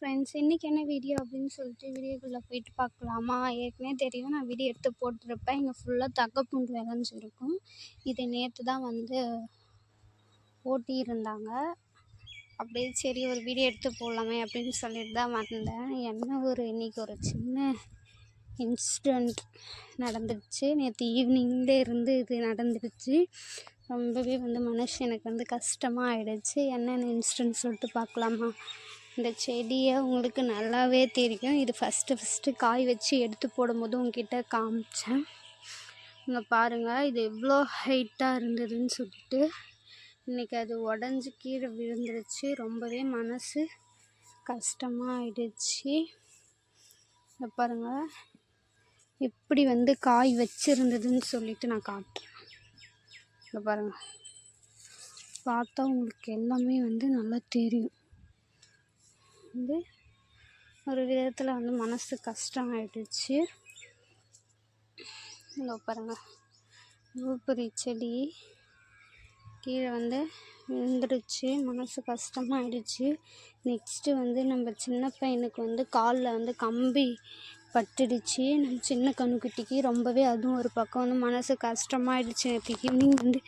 Friends இன்றைக்கி என்ன video அப்படின்னு சொல்லிட்டு வீடியோக்குள்ளே போயிட்டு பார்க்கலாமா? ஏற்கனவே தெரியும் நான் வீடியோ எடுத்து போட்டிருப்பேன். இங்கே ஃபுல்லாக தக்கப்பூண்டு விளைஞ்சிருக்கும் இது நேற்று தான் வந்து ஓட்டியிருந்தாங்க. அப்படியே சரி ஒரு வீடியோ எடுத்து போடலாமே அப்படின்னு சொல்லிட்டு தான் வந்தேன். என்ன ஒரு இன்றைக்கி ஒரு சின்ன இன்சிடெண்ட் நடந்துடுச்சு. நேற்று ஈவினிங்லே இருந்து இது நடந்துடுச்சு. ரொம்பவே வந்து மனசு எனக்கு வந்து கஷ்டமாக ஆயிடுச்சு. என்னென்ன இன்சிடெண்ட் சொல்லிட்டு பார்க்கலாமா? இந்த செடியை உங்களுக்கு நல்லாவே தெரியும். இது ஃபஸ்ட்டு ஃபஸ்ட்டு காய் வச்சு எடுத்து போடும்போது உங்ககிட்ட காமிச்சேன். இங்கே பாருங்கள் இது எவ்வளோ ஹைட்டாக இருந்ததுன்னு சொல்லிட்டு. இன்றைக்கி அது உடஞ்சி கீழே விழுந்துருச்சு. ரொம்பவே மனசு கஷ்டமாக ஆயிடுச்சு இங்கே பாருங்கள் எப்படி வந்து காய் வச்சுருந்ததுன்னு சொல்லிட்டு நான் காட்டுறேன் இங்கே பாருங்கள் பார்த்தா உங்களுக்கு எல்லாமே வந்து நல்லா தெரியும். வந்து ஒரு விதத்தில் வந்து மனசு கஷ்டம் ஆயிடுச்சு இங்கே பாருங்கள் பூப்பொரி செடி கீழே வந்து விழுந்துருச்சு மனசு கஷ்டமாயிடுச்சு. நெக்ஸ்ட்டு வந்து நம்ம சின்ன பையனுக்கு வந்து காலில் வந்து கம்பி பட்டுடுச்சு. நம்ம சின்ன கண்ணுக்குட்டிக்கு ரொம்பவே அதுவும் ஒரு பக்கம் வந்து மனசு கஷ்டமாயிடுச்சு. நேற்று ஈவினிங் வந்து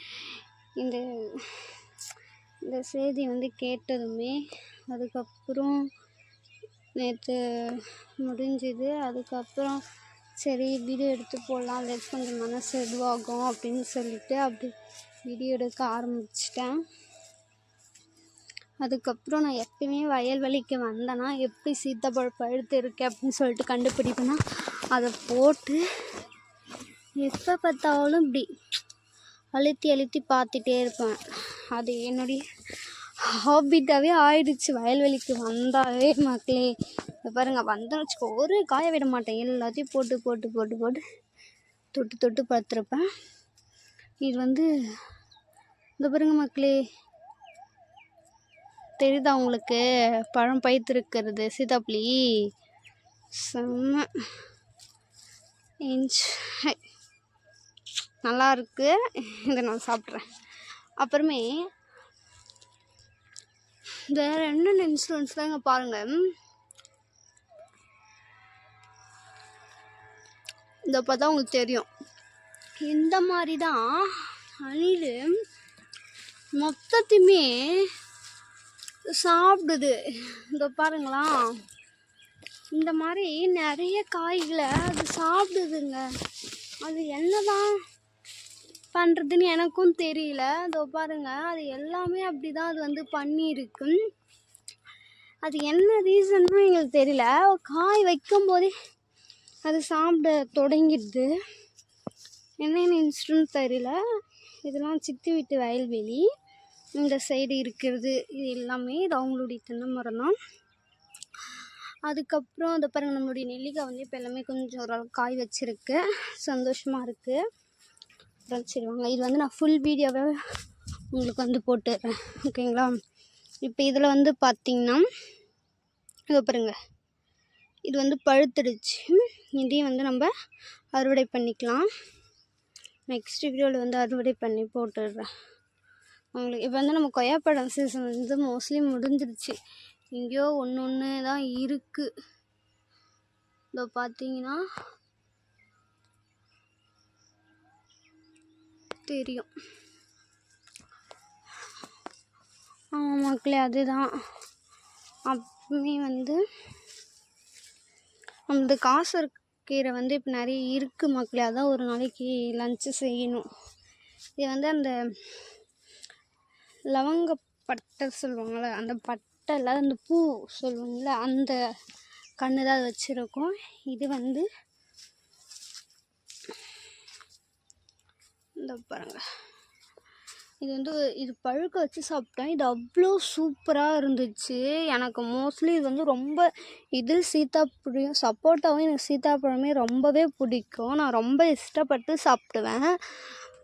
இந்த இந்த செய்தி வந்து கேட்டதுமே அதுக்கப்புறம் நேற்று முடிஞ்சுது. அதுக்கப்புறம் சரி வீடியோ எடுத்து போடலாம். அந்த கொஞ்சம் மனசு இதுவாகும் அப்படின்னு சொல்லிட்டு அப்படி வீடியோ எடுக்க ஆரம்பிச்சிட்டேன். அதுக்கப்புறம் நான் எப்பயுமே வயல்வெளிக்கு வந்தேன்னா எப்படி சீத்தாப்பழம் பழுத்து இருக்கு அப்படின்னு சொல்லிட்டு கண்டுபிடிப்பேன்னா அதை போட்டு எப்போ பார்த்தாலும் இப்படி அழுத்தி அழுத்தி பார்த்துட்டே இருப்பேன். அது என்னுடைய ஹாபிட்டாகவே ஆயிடுச்சு. வயல்வெளிக்கு வந்தாலே மக்களே. இப்போ பாருங்கள் வந்தேன்னு வச்சுக்கோ ஒரு காய விட மாட்டேன். எல்லாத்தையும் போட்டு போட்டு போட்டு போட்டு தொட்டு தொட்டு பார்த்துருப்பேன். இது வந்து இந்த பாருங்க மக்களே. தெரியுதா உங்களுக்கு? பழம் பைத்திருக்கிறது சீதாப்ளி செம்ம. என்ஜாய் நல்லா இருக்குது இதை நான் சாப்பிட்றேன். அப்புறமே வேறு என்னென்ன இன்சூரன்ஸ் இங்கே பாருங்கள் இந்த பார்த்தா உங்களுக்கு தெரியும். இந்த மாதிரி தான் அணில் மொத்தத்தையுமே சாப்பிடுது. இந்த பாருங்களா. இந்த மாதிரி நிறைய காய்களை அது சாப்பிடுதுங்க. அது என்னதான் பண்ணுறதுன்னு எனக்கும் தெரியல. இதோ பாருங்கள் அது எல்லாமே அப்படி தான் அது வந்து பண்ணியிருக்கு. அது என்ன ரீசன்னு எங்களுக்கு தெரியல. காய் வைக்கும் போதே அது சாப்பிட தொடங்கிடுது. என்னென்ன இன்ஸ்டன்ட் தெரியல. இதெல்லாம் சித்தி வீட்டு வயல்வெளி. இந்த சைடு இருக்கிறது இது எல்லாமே இது அவங்களுடைய தென்னை மரம் தான் அதுக்கப்புறம் அதை பாருங்கள் நம்மளுடைய நெல்லிக்காய் வந்து இப்போ எல்லாமே கொஞ்சம் ஓரளவு காய் வச்சுருக்கு. சந்தோஷமாக இருக்குது அப்புறம் சரி வாங்க இது வந்து நான் ஃபுல் வீடியோவை உங்களுக்கு வந்து போட்டுடுறேன் ஓகேங்களா? இப்போ இதில் வந்து பார்த்திங்கன்னா இதோ பாருங்க. இது வந்து பழுத்துடுச்சு. இதையும் வந்து நம்ம அறுவடை பண்ணிக்கலாம். நெக்ஸ்ட் வீடியோவில் வந்து அறுவடை பண்ணி போட்டுடுறேன். உங்களுக்கு இப்போ வந்து நம்ம கொய்யாப்பழம் சீசன் வந்து மோஸ்ட்லி முடிஞ்சிருச்சு எங்கேயோ ஒன்று ஒன்று தான் இருக்குது இதோ பார்த்தீங்கன்னா தெரியும். மக்களே அதுதான். அப்பவுமே வந்து அந்த காசு கீரை வந்து இப்போ நிறைய இருக்குது மக்களே. அதான் ஒரு நாளைக்கு லஞ்சு செய்யணும். இது வந்து அந்த லவங்க பட்டை சொல்லுவாங்கள்ல அந்த பட்டை இல்லாத அந்த பூ சொல்லுவாங்கள்ல அந்த கன்று தான் வச்சுருக்கோம். இது வந்து இந்த பாருங்க. இது வந்து இது பழுக்க வச்சு சாப்பிட்டேன் இது அவ்வளோ சூப்பராக இருந்துச்சு. எனக்கு மோஸ்ட்லி இது வந்து ரொம்ப இது சீத்தாப்பழம் சப்போட்டாவும் எனக்கு சீத்தாப்பழமே ரொம்பவே பிடிக்கும். நான் ரொம்ப இஷ்டப்பட்டு சாப்பிடுவேன்.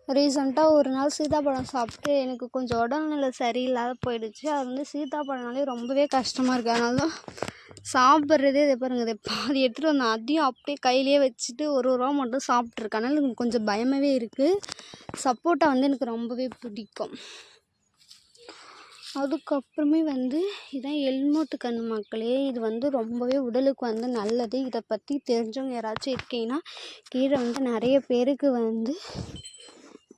ரீசெண்டாக ஒரு நாள் சீதாப்பழம் சாப்பிட்டு எனக்கு கொஞ்சம் உடல்நிலை சரியில்லாத போயிடுச்சு. அது வந்து சீதாப்பழம்னாலே ரொம்பவே கஷ்டமாக இருக்குது அதனால தான் சாப்பிட்றதே இதை பாருங்கள் இதை பாதி எடுத்துகிட்டு வந்தேன் அதையும் அப்படியே கையிலேயே வச்சுட்டு ஒரு ஒரு ரூபா மட்டும் சாப்பிட்ருக்கேன் அதனால் எனக்கு கொஞ்சம் பயமாகவே இருக்குது சப்போட்டா வந்து எனக்கு ரொம்பவே பிடிக்கும். அதுக்கப்புறமே வந்து இதான் எல்மோட்டு கண் மக்களே இது வந்து ரொம்பவே உடலுக்கு வந்து நல்லது. இதை பற்றி தெரிஞ்சவங்க யாராச்சும் இருக்கீங்கன்னா கீழே வந்து நிறைய பேருக்கு வந்து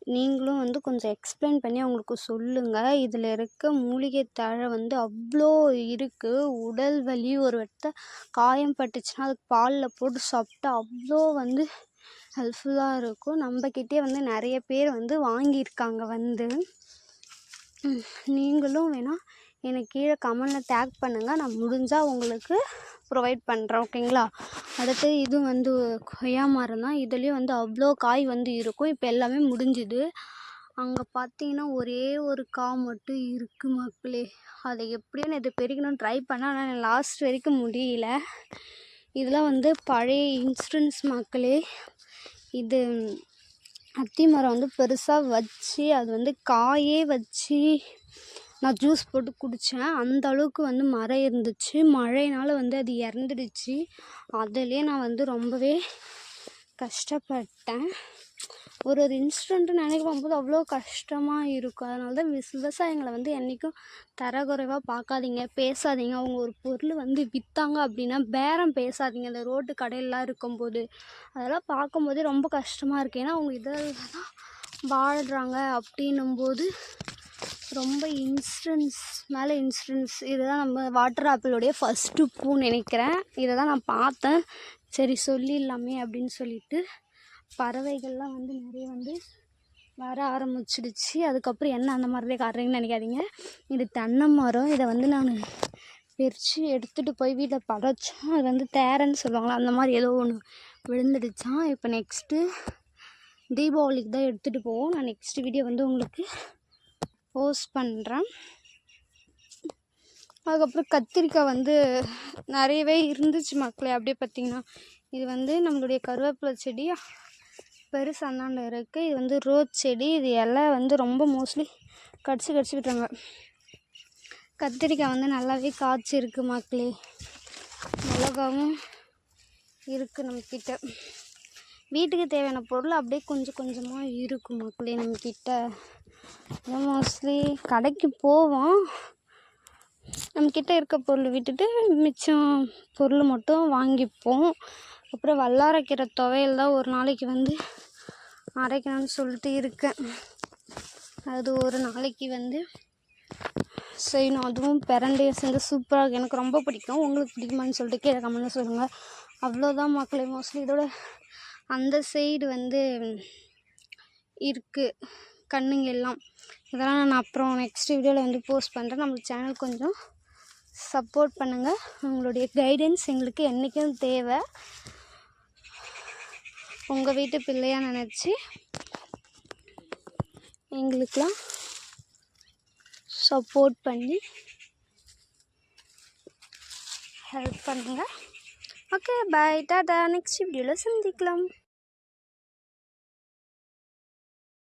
நீங்களும் வந்து கொஞ்சம் எக்ஸ்பிளைன் பண்ணி அவங்களுக்கு சொல்லுங்கள் இதில் இருக்க மூலிகை தழை வந்து அவ்வளோ இருக்குது உடல் வலி ஒரு இடத்த காயம் பட்டுச்சுன்னா அதுக்கு பாலில் போட்டு சாப்பிட்டா அவ்வளோ வந்து ஹெல்ப்ஃபுல்லாக இருக்கும். நம்மக்கிட்டே வந்து நிறைய பேர் வந்து வாங்கியிருக்காங்க வந்து. நீங்களும் வேணால் எனக்கு கீழே கமெண்டில் டேக் பண்ணுங்கள் நான் முடிஞ்சால் உங்களுக்கு ப்ரொவைட் பண்ணுறேன் ஓகேங்களா அடுத்து இது வந்து கொய்யா மரம் தான். இதுலேயும் வந்து அவ்வளோ காய் வந்து இருக்கும். இப்போ எல்லாமே முடிஞ்சுது. அங்கே பார்த்தீங்கன்னா ஒரே ஒரு கா மட்டும் இருக்குது மக்களே அதை எப்படியோ நேற்று பெருக்கணும்னு ட்ரை பண்ணேன். ஆனால் லாஸ்ட் வரைக்கும் முடியல. இதெல்லாம் வந்து பழைய இன்சூரன்ஸ் மக்களே. இது அத்தி மரம் வந்து பெருசாக வச்சு அது வந்து காயே வச்சு நான் ஜூஸ் போட்டு குடித்தேன் அந்த அளவுக்கு வந்து மரம் இருந்துச்சு. மழையினால் வந்து அது இறந்துடுச்சு. அதுலேயே நான் வந்து ரொம்பவே கஷ்டப்பட்டேன். ஒரு ஒரு இன்சிடெண்ட்டு நினைக்க போகும்போது அவ்வளோ கஷ்டமாக இருக்கும். அதனால தான் விவசாயங்களை வந்து என்றைக்கும் தரக்குறைவாக பார்க்காதீங்க. பேசாதீங்க. அவங்க ஒரு பொருள் வந்து விற்றாங்க அப்படின்னா பேரம் பேசாதீங்க. இந்த ரோட்டு கடையிலலாம் இருக்கும்போது. அதெல்லாம் பார்க்கும்போதே ரொம்ப கஷ்டமாக இருக்குது ஏன்னா அவங்க இதில் தான் வாழ்கிறாங்க அப்படின்னும்போது ரொம்ப இன்சூரன்ஸ் மேலே இன்சூரன்ஸ் இதுதான் நம்ம வாட்டர் ஆப்பிளுடைய ஃபஸ்ட்டு பூ நினைக்கிறேன். இதை தான் நான் பார்த்தேன். சரி சொல்லிடலாமே அப்படின்னு சொல்லிட்டு பறவைகள்லாம் வந்து நிறைய வந்து வர ஆரம்பிச்சிடுச்சு. அதுக்கப்புறம் என்ன அந்த மாதிரி காட்டுறீங்கன்னு நினைக்காதீங்க. இது தென்னை மரம். இதை வந்து நான் பிரித்து எடுத்துகிட்டு போய் வீட்டில் படைச்சோம். அது வந்து தேரன்னு சொல்லுவாங்களா அந்த மாதிரி ஏதோ ஒன்று விழுந்துடுச்சான் இப்போ நெக்ஸ்ட்டு தீபாவளிக்கு தான் எடுத்துகிட்டு போவோம். நான் நெக்ஸ்ட் வீடியோ வந்து உங்களுக்கு போஸ்ட் பண்ணுறேன் அதுக்கப்புறம் கத்திரிக்காய் வந்து நிறையவே இருந்துச்சு மக்களே. அப்படியே பார்த்தீங்கன்னா இது வந்து நம்மளுடைய கருவேப்பிலை செடி. பெருசு அந்தாண்ட இருக்குது இது வந்து ரோஸ் செடி. இது இலை வந்து ரொம்ப மோஸ்ட்லி கடிச்சு கடிச்சு விட்டுறாங்க. கத்திரிக்காய் வந்து நல்லாவே காய்ச்சிருக்கு மக்களே. மிளகாவும் இருக்குது நம்மக்கிட்ட. வீட்டுக்கு தேவையான பொருள் அப்படியே கொஞ்சம் கொஞ்சமாக இருக்கும் மக்களே நம்மக்கிட்ட. மோஸ்ட்லி கடைக்கு போவோம். நம்மக்கிட்ட இருக்க பொருள் விட்டுட்டு மிச்சம் பொருள் மட்டும் வாங்கிப்போம். அப்புறம் வல்லாரைக்கீரை துவையல் தான் ஒரு நாளைக்கு வந்து அரைக்கணும்னு சொல்லிட்டு இருக்கேன். அது ஒரு நாளைக்கு வந்து செய்யணும். அதுவும் பிரண்டையும் சேர்ந்து சூப்பராக இருக்கும் எனக்கு ரொம்ப பிடிக்கும். உங்களுக்கு பிடிக்குமான்னு சொல்லிட்டு கீழே கமெண்ட்டில் சொல்லுங்கள் அவ்வளோதான் மக்களே. மோஸ்ட்லி இதோட அந்த சைடு வந்து இருக்குது கண்ணுங்க எல்லாம். இதெல்லாம் நான் அப்புறம் நெக்ஸ்ட் வீடியோவில் வந்து போஸ்ட் பண்ணுறேன் நம்மளுக்கு சேனல் கொஞ்சம் சப்போர்ட் பண்ணுங்கள் உங்களுடைய கைடன்ஸ் எங்களுக்கு என்றைக்கும் தேவை. உங்கள் வீட்டு பிள்ளையாக நினச்சி எங்களுக்கெலாம் சப்போர்ட் பண்ணி ஹெல்ப் பண்ணுங்கள் ஓகே பாய் டாடா. நெக்ஸ்ட் வீடியோவில் சந்திக்கலாம்.